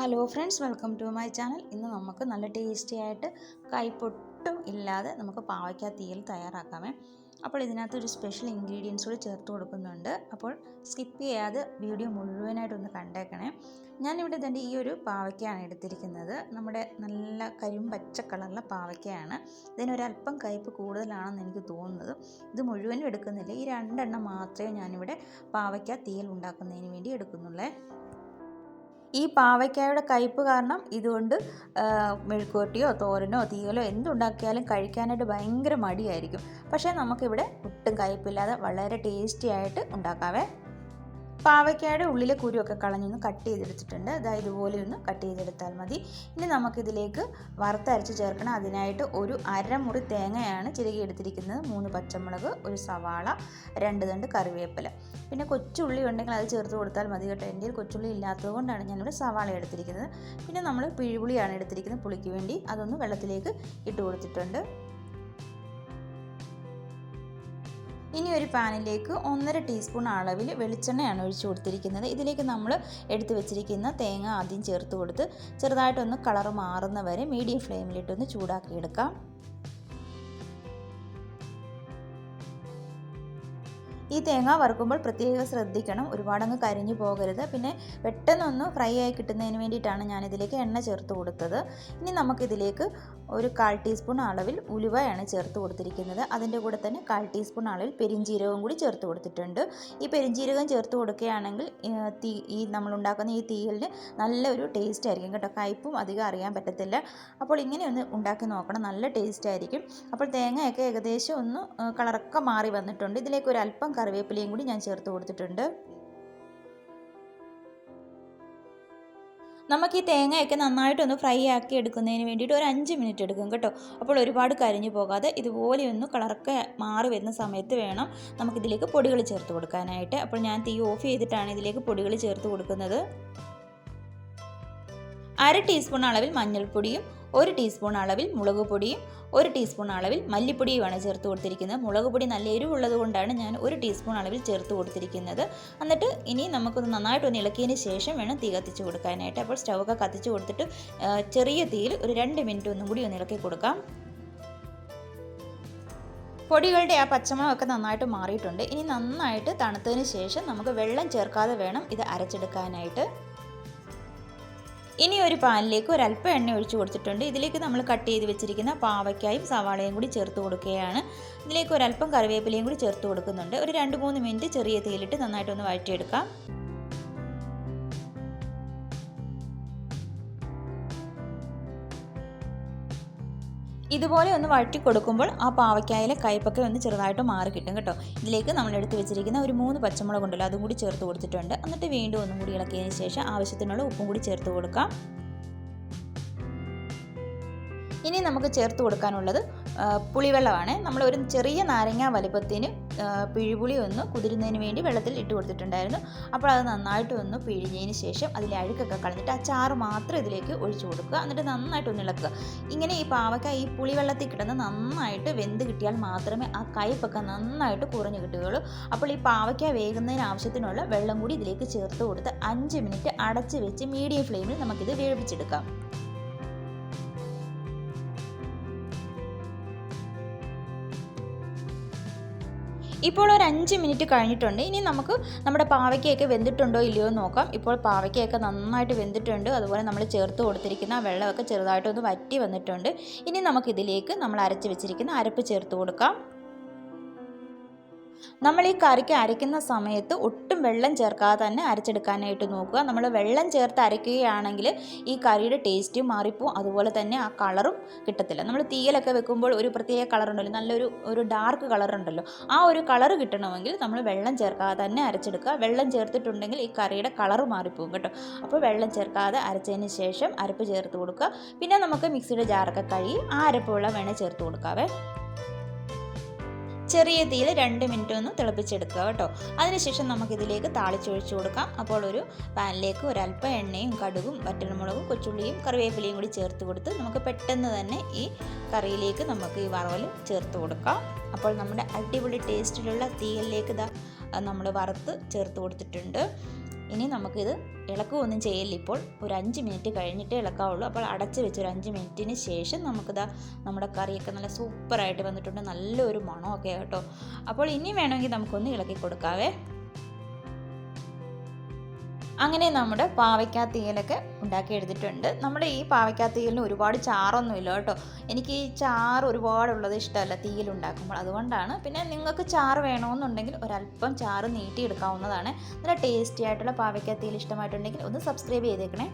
Hello friends welcome to my channel ഇന്ന് നമുക്ക് നല്ല ടേസ്റ്റി ആയിട്ട് കൈപ്പൊട്ടും ഇല്ലാതെ നമുക്ക് പാവയ്ക്ക തീയൽ തയ്യാറാക്കാമേ. അപ്പോൾ ഇതിനകത്ത് ഒരു സ്പെഷ്യൽ ഇൻഗ്രീഡിയൻസ് കൂടി ചേർത്ത് കൊടുക്കുന്നുണ്ട്. അപ്പോൾ സ്കിപ്പ് ചെയ്യാതെ വീഡിയോ മുഴുവനായിട്ട് മുഴുവനായിട്ടൊന്ന് കണ്ടേക്കണേ. ഞാനിവിടെ തന്നെ ഈ ഒരു പാവയ്ക്കയാണ് എടുത്തിരിക്കുന്നത്. നമ്മുടെ നല്ല കരിമ്പച്ച കളറിലെ പാവയ്ക്കയാണ് ഇതിനൊരല്പം കയ്പ്പ് കൂടുതലാണെന്ന് എനിക്ക് തോന്നുന്നത്. ഇത് മുഴുവനും എടുക്കുന്നില്ല. ഈ രണ്ടെണ്ണം മാത്രമേ ഞാനിവിടെ പാവയ്ക്ക തീയൽ ഉണ്ടാക്കുന്നതിന് വേണ്ടി എടുക്കുന്നുള്ളേ. ഈ പാവയ്ക്കായുടെ കയ്പ്പ് കാരണം ഇതുകൊണ്ട് മെഴുക്കുവരട്ടിയോ തോരനോ തീയലോ എന്തുണ്ടാക്കിയാലും കഴിക്കാനായിട്ട് ഭയങ്കര മടിയായിരിക്കും. പക്ഷേ നമുക്കിവിടെ ഒട്ടും കയ്പ്പില്ലാതെ വളരെ ടേസ്റ്റി ആയിട്ട് ഉണ്ടാക്കാവേ. പാവയ്ക്കയുടെ ഉള്ളിലെ കുരുവൊക്കെ കളഞ്ഞൊന്ന് കട്ട് ചെയ്തെടുത്തിട്ടുണ്ട്. അതായത് ഇതുപോലെ ഒന്ന് കട്ട് ചെയ്തെടുത്താൽ മതി. ഇനി നമുക്കിതിലേക്ക് വറുത്തരച്ച് ചേർക്കണം. അതിനായിട്ട് ഒരു അരമുറി തേങ്ങയാണ് ചിരകി എടുത്തിരിക്കുന്നത്. മൂന്ന് പച്ചമുളക് ഒരു സവാള രണ്ട് തണ്ട് കറിവേപ്പില. പിന്നെ കൊച്ചുള്ളി ഉണ്ടെങ്കിൽ അത് ചേർത്ത് കൊടുത്താൽ മതി കേട്ടോ. എന്റെ കൊച്ചുള്ളി ഇല്ലാത്തത് കൊണ്ടാണ് ഞാനിവിടെ സവാള എടുത്തിരിക്കുന്നത്. പിന്നെ നമ്മൾ പിഴിപുളിയാണ് എടുത്തിരിക്കുന്നത് പുളിക്ക് വേണ്ടി. അതൊന്ന് വെള്ളത്തിലേക്ക് ഇട്ട് കൊടുത്തിട്ടുണ്ട്. ഇനി ഒരു പാനിലേക്ക് ഒന്നര ടീസ്പൂൺ അളവിൽ വെളിച്ചെണ്ണയാണ് ഒഴിച്ചു കൊടുത്തിരിക്കുന്നത്. ഇതിലേക്ക് നമ്മൾ എടുത്തു വെച്ചിരിക്കുന്ന തേങ്ങ ആദ്യം ചേർത്ത് കൊടുത്ത് ചെറുതായിട്ടൊന്ന് കളർ മാറുന്ന വരെ മീഡിയം ഫ്ലെയിമിലിട്ടൊന്ന് ചൂടാക്കിയെടുക്കാം ഈ തേങ്ങ വറുക്കുമ്പോൾ പ്രത്യേകം ശ്രദ്ധിക്കണം. ഒരുപാടങ്ങ് കരിഞ്ഞു പോകരുത്. പിന്നെ പെട്ടെന്നൊന്ന് ഫ്രൈ ആയി കിട്ടുന്നതിന് വേണ്ടിയിട്ടാണ് ഞാനിതിലേക്ക് എണ്ണ ചേർത്ത് കൊടുത്തത്. ഇനി നമുക്കിതിലേക്ക് ഒരു കാൽ ടീസ്പൂൺ അളവിൽ ഉലുവയാണ് ചേർത്ത് കൊടുത്തിരിക്കുന്നത്. അതിന്റെ കൂടെ തന്നെ കാൽ ടീസ്പൂൺ അളവിൽ പെരിഞ്ചീരകവും കൂടി ചേർത്ത് കൊടുത്തിട്ടുണ്ട്. ഈ പെരിഞ്ചീരകം ചേർത്ത് കൊടുക്കുകയാണെങ്കിൽ തീ ഈ നമ്മളുണ്ടാക്കുന്ന ഈ തീയലിന് നല്ലൊരു ടേസ്റ്റ് ആയിരിക്കും കേട്ടോ. കയ്പും അധികം അറിയാൻ പറ്റത്തില്ല. അപ്പോൾ ഇങ്ങനെ ഒന്ന് ഉണ്ടാക്കി നോക്കണം. നല്ല ടേസ്റ്റ് ആയിരിക്കും. അപ്പോൾ തേങ്ങയൊക്കെ ഏകദേശം ഒന്ന് കളറൊക്കെ മാറി വന്നിട്ടുണ്ട്. ഇതിലേക്ക് ഒരു അല്പം കറിവേപ്പിലയും കൂടി ഞാൻ ചേർത്ത് കൊടുത്തിട്ടുണ്ട്. നമുക്ക് ഈ തേങ്ങയൊക്കെ നന്നായിട്ടൊന്ന് ഫ്രൈ ആക്കി എടുക്കുന്നതിന് വേണ്ടിയിട്ട് ഒരു അഞ്ച് മിനിറ്റ് എടുക്കും കേട്ടോ. അപ്പോൾ ഒരുപാട് കരിഞ്ഞു പോകാതെ ഇതുപോലെ ഒന്ന് കളറൊക്കെ മാറി വരുന്ന സമയത്ത് വേണം നമുക്കിതിലേക്ക് പൊടികൾ ചേർത്ത് കൊടുക്കാനായിട്ട്. അപ്പോൾ ഞാൻ തീ ഓഫ് ചെയ്തിട്ടാണ് ഇതിലേക്ക് പൊടികൾ ചേർത്ത് കൊടുക്കുന്നത്. അര ടീസ്പൂൺ അളവിൽ മഞ്ഞൾപ്പൊടിയും ഒരു ടീസ്പൂൺ അളവിൽ മുളക് പൊടിയും ഒരു ടീസ്പൂൺ അളവിൽ മല്ലിപ്പൊടിയുമാണ് ചേർത്ത് കൊടുത്തിരിക്കുന്നത്. മുളക് പൊടി നല്ല എരിവുള്ളത് കൊണ്ടാണ് ഞാൻ ഒരു ടീസ്പൂൺ അളവിൽ ചേർത്ത് കൊടുത്തിരിക്കുന്നത്. എന്നിട്ട് ഇനി നമുക്കൊന്ന് നന്നായിട്ടൊന്ന് ഇളക്കിയതിന് ശേഷം വേണം തീ കത്തിച്ച് കൊടുക്കാനായിട്ട്. അപ്പോൾ സ്റ്റൗവൊക്കെ കത്തിച്ച് കൊടുത്തിട്ട് ചെറിയ തീയിൽ ഒരു രണ്ട് മിനിറ്റ് ഒന്നും കൂടി ഒന്ന് ഇളക്കി കൊടുക്കാം. പൊടികളുടെ ആ പച്ചമണമൊക്കെ നന്നായിട്ട് മാറിയിട്ടുണ്ട്. ഇനി നന്നായിട്ട് തണുത്തതിന് ശേഷം നമുക്ക് വെള്ളം ചേർക്കാതെ വേണം ഇത് അരച്ചെടുക്കാനായിട്ട്. ഇനി ഒരു പാനിലേക്ക് ഒരല്പം എണ്ണ ഒഴിച്ചു കൊടുത്തിട്ടുണ്ട്. ഇതിലേക്ക് നമ്മൾ കട്ട് ചെയ്ത് വെച്ചിരിക്കുന്ന പാവയ്ക്കായും സവാളയും കൂടി ചേർത്ത് കൊടുക്കുകയാണ്. ഇതിലേക്ക് ഒരല്പം കറിവേപ്പിലയും കൂടി ചേർത്ത് കൊടുക്കുന്നുണ്ട്. ഒരു രണ്ട് മൂന്ന് മിനിറ്റ് ചെറിയ തീയിലിട്ട് നന്നായിട്ടൊന്ന് വഴറ്റിയെടുക്കാം. ഇതുപോലെ ഒന്ന് വഴറ്റി കൊടുക്കുമ്പോൾ ആ പാവയ്ക്കായിലെ കയ്പൊക്കെ ഒന്ന് ചെറുതായിട്ട് മാറി കിട്ടും കേട്ടോ. ഇതിലേക്ക് നമ്മൾ എടുത്ത് വെച്ചിരിക്കുന്ന ഒരു മൂന്ന് പച്ചമുളക് ഉണ്ടല്ലോ അതും കൂടി ചേർത്ത് കൊടുത്തിട്ടുണ്ട്. എന്നിട്ട് വീണ്ടും ഒന്നും കൂടി ഇളക്കിയതിന് ശേഷം ആവശ്യത്തിനുള്ള ഉപ്പും കൂടി ചേർത്ത് കൊടുക്കാം. ഇനി നമുക്ക് ചേർത്ത് കൊടുക്കാനുള്ളത് പുളിവെള്ളമാണ്. നമ്മൾ ഒരു ചെറിയ നാരങ്ങ വലുപ്പത്തിന് പിഴിപുളി ഒന്ന് കുതിരുന്നതിന് വേണ്ടി വെള്ളത്തിൽ ഇട്ട് കൊടുത്തിട്ടുണ്ടായിരുന്നു. അപ്പോൾ അത് നന്നായിട്ട് ഒന്ന് പിഴിഞ്ഞതിന് ശേഷം അതിലെ അഴുക്കൊക്കെ കളഞ്ഞിട്ട് ആ ചാറ് മാത്രം ഇതിലേക്ക് ഒഴിച്ചു കൊടുക്കുക. എന്നിട്ട് നന്നായിട്ട് ഒന്ന് ഇളക്കുക. ഇങ്ങനെ ഈ പാവക്ക ഈ പുളിവെള്ളത്തിൽ കിടന്ന് നന്നായിട്ട് വെന്ത് കിട്ടിയാൽ മാത്രമേ ആ കയ്പൊക്കെ നന്നായിട്ട് കുറഞ്ഞു കിട്ടുകയുള്ളൂ. അപ്പോൾ ഈ പാവയ്ക്ക വേകുന്നതിന് ആവശ്യത്തിനുള്ള വെള്ളം കൂടി ഇതിലേക്ക് ചേർത്ത് കൊടുത്ത് അഞ്ച് മിനിറ്റ് അടച്ച് വെച്ച് മീഡിയം ഫ്ലെയിമിൽ നമുക്കിത് വേവിച്ചെടുക്കാം. ഇപ്പോൾ ഒരു അഞ്ച് മിനിറ്റ് കഴിഞ്ഞിട്ടുണ്ട്. ഇനി നമുക്ക് നമ്മുടെ പാവയ്ക്കയൊക്കെ വെന്തിട്ടുണ്ടോ ഇല്ലയോ നോക്കാം. ഇപ്പോൾ പാവയ്ക്കയൊക്കെ നന്നായിട്ട് വെന്തിട്ടുണ്ട്. അതുപോലെ നമ്മൾ ചേർത്ത് കൊടുത്തിരിക്കുന്ന വെള്ളമൊക്കെ ചെറുതായിട്ടൊന്ന് വറ്റി വന്നിട്ടുണ്ട്. ഇനി നമുക്കിതിലേക്ക് നമ്മൾ അരച്ച് വെച്ചിരിക്കുന്ന അരപ്പ് ചേർത്ത് കൊടുക്കാം. നമ്മൾ ഈ കറിക്ക് അരയ്ക്കുന്ന സമയത്ത് ഒട്ടും വെള്ളം ചേർക്കാതെ തന്നെ അരച്ചെടുക്കാനായിട്ട് നോക്കുക. നമ്മൾ വെള്ളം ചേർത്ത് അരയ്ക്കുകയാണെങ്കിൽ ഈ കറിയുടെ ടേസ്റ്റ് മാറിപ്പോവും. അതുപോലെ തന്നെ ആ കളറും കിട്ടത്തില്ല. നമ്മൾ തീയലൊക്കെ വെക്കുമ്പോൾ ഒരു പ്രത്യേക കളറുണ്ടല്ലോ നല്ലൊരു ഒരു ഡാർക്ക് കളറുണ്ടല്ലോ ആ ഒരു കളർ കിട്ടണമെങ്കിൽ നമ്മൾ വെള്ളം ചേർക്കാതെ തന്നെ അരച്ചെടുക്കുക. വെള്ളം ചേർത്തിട്ടുണ്ടെങ്കിൽ ഈ കറിയുടെ കളർ മാറിപ്പോവും കേട്ടോ. അപ്പോൾ വെള്ളം ചേർക്കാതെ അരച്ചതിന് ശേഷം അരപ്പ് ചേർത്ത് കൊടുക്കുക. പിന്നെ നമുക്ക് മിക്സിയുടെ ജാറൊക്കെ കഴുകി ആ അരപ്പ് വെള്ളം വേണേൽ ചേർത്ത് കൊടുക്കാവേ. ചെറിയ തീയിൽ രണ്ട് മിനിറ്റ് ഒന്ന് തിളപ്പിച്ചെടുക്കുക കേട്ടോ. അതിനുശേഷം നമുക്കിതിലേക്ക് താളിച്ചൊഴിച്ചു കൊടുക്കാം. അപ്പോൾ ഒരു പാനിലേക്ക് ഒരല്പം എണ്ണയും കടുകും വറ്റൽമുളകും കൊച്ചുള്ളിയും കറിവേപ്പിലയും കൂടി ചേർത്ത് കൊടുത്ത് നമുക്ക് പെട്ടെന്ന് തന്നെ ഈ കറിയിലേക്ക് നമുക്ക് ഈ വറവൽ ചേർത്ത് കൊടുക്കാം. അപ്പോൾ നമ്മുടെ അടിപൊളി ടേസ്റ്റിലുള്ള തീയലിലേക്ക് ഇതാ നമ്മൾ വറുത്ത് ചേർത്ത് കൊടുത്തിട്ടുണ്ട്. ഇനി നമുക്കിത് ഇളക്കുകയൊന്നും ചെയ്യില്ല. ഇപ്പോൾ ഒരു അഞ്ച് മിനിറ്റ് കഴിഞ്ഞിട്ടേ ഇളക്കാവുള്ളൂ. അപ്പോൾ അടച്ച് വെച്ച് ഒരു അഞ്ച് മിനിറ്റിന് ശേഷം നമുക്കിതാ നമ്മുടെ കറിയൊക്കെ നല്ല സൂപ്പറായിട്ട് വന്നിട്ടുണ്ട്. നല്ലൊരു മണമൊക്കെ കേട്ടോ. അപ്പോൾ ഇനി വേണമെങ്കിൽ നമുക്കൊന്ന് ഇളക്കി കൊടുക്കാവേ. അങ്ങനെ നമ്മുടെ പാവയ്ക്കാ ഉണ്ടാക്കി എടുത്തിട്ടുണ്ട് നമ്മുടെ ഈ പാവയ്ക്കാ തീയലിന് ഒരുപാട് ചാറൊന്നുമില്ല കേട്ടോ. എനിക്ക് ഈ ചാറ് ഒരുപാടുള്ളത് ഇഷ്ടമല്ല തീയൽ ഉണ്ടാക്കുമ്പോൾ അതുകൊണ്ടാണ് പിന്നെ നിങ്ങൾക്ക് ചാറ് വേണമെന്നുണ്ടെങ്കിൽ ഒരല്പം ചാറ് നീട്ടിയെടുക്കാവുന്നതാണ്. നല്ല ടേസ്റ്റി ആയിട്ടുള്ള പാവയ്ക്കാ തീയൽ ഇഷ്ടമായിട്ടുണ്ടെങ്കിൽ ഒന്ന് സബ്സ്ക്രൈബ് ചെയ്തേക്കണേ.